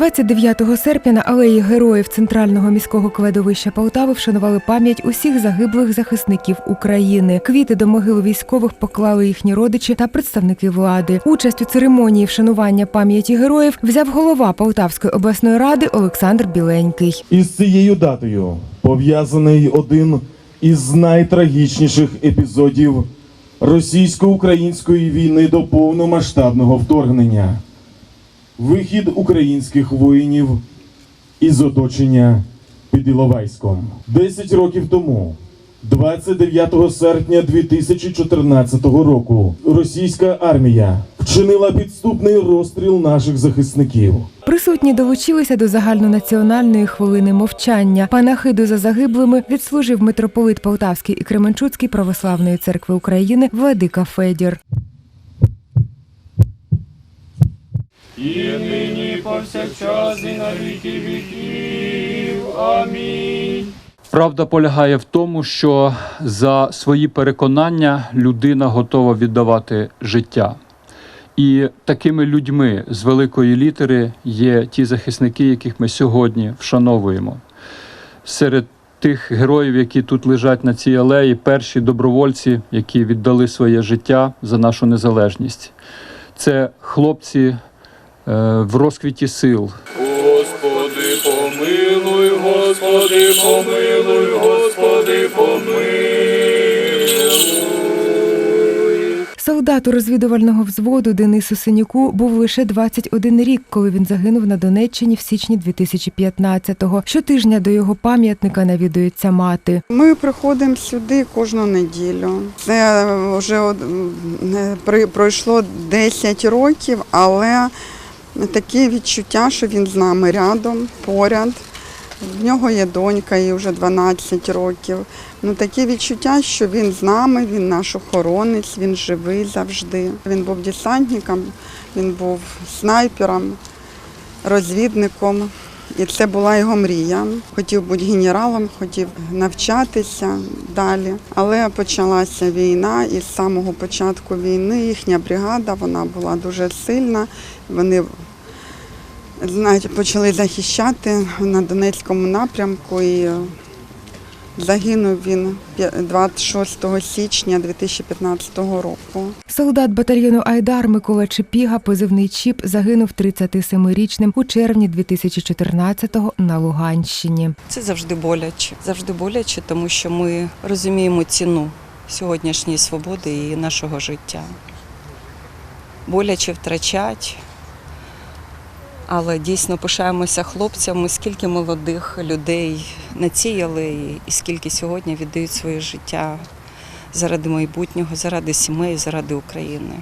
29 серпня на алеї героїв центрального міського кладовища Полтави вшанували пам'ять усіх загиблих захисників України. Квіти до могил військових поклали їхні родичі та представники влади. Участь у церемонії вшанування пам'яті героїв взяв голова Полтавської обласної ради Олександр Біленький. Із цією датою пов'язаний один із найтрагічніших епізодів російсько-української війни до повномасштабного вторгнення. Вихід українських воїнів із оточення під Іловайськом. Десять років тому, 29 серпня 2014 року, російська армія вчинила підступний розстріл наших захисників. Присутні долучилися до загальнонаціональної хвилини мовчання. Панахиду за загиблими відслужив митрополит Полтавський і Кременчуцький православної церкви України Владика Федір. І нині повсякчас і на віки віків. Амінь. Правда полягає в тому, що за свої переконання людина готова віддавати життя. І такими людьми з великої літери є ті захисники, яких ми сьогодні вшановуємо. Серед тих героїв, які тут лежать на цій алеї, перші добровольці, які віддали своє життя за нашу незалежність. Це хлопці в розквіті сил, Господи, помилуй, Господи, помилуй, Господи, помилуй. Солдату розвідувального взводу Денису Синюку був лише 21 рік, коли він загинув на Донеччині в січні 2015-го. Щотижня до його пам'ятника навідується мати. Ми приходимо сюди кожну неділю. Це вже пройшло 10 років, але таке відчуття, що він з нами рядом, поряд. В нього є донька, їй вже 12 років. Ну таке відчуття, що він з нами, він наш охоронець, він живий завжди. Він був десантником, він був снайпером, розвідником. І це була його мрія. Хотів бути генералом, хотів навчатися далі. Але почалася війна, і з самого початку війни їхня бригада вона була дуже сильна. Вони знаєте, почали захищати на Донецькому напрямку. І загинув він п'я- 26 січня 2015 року. Солдат батальйону Айдар Микола Чепіга, позивний Чіп, загинув 37-річним у червні 2014-го на Луганщині. Це завжди боляче. Завжди боляче, тому що ми розуміємо ціну сьогоднішньої свободи і нашого життя. Боляче втрачать, але дійсно пишаємося хлопцями, скільки молодих людей на цій алеї, і скільки сьогодні віддають своє життя заради майбутнього, заради сімей, заради України.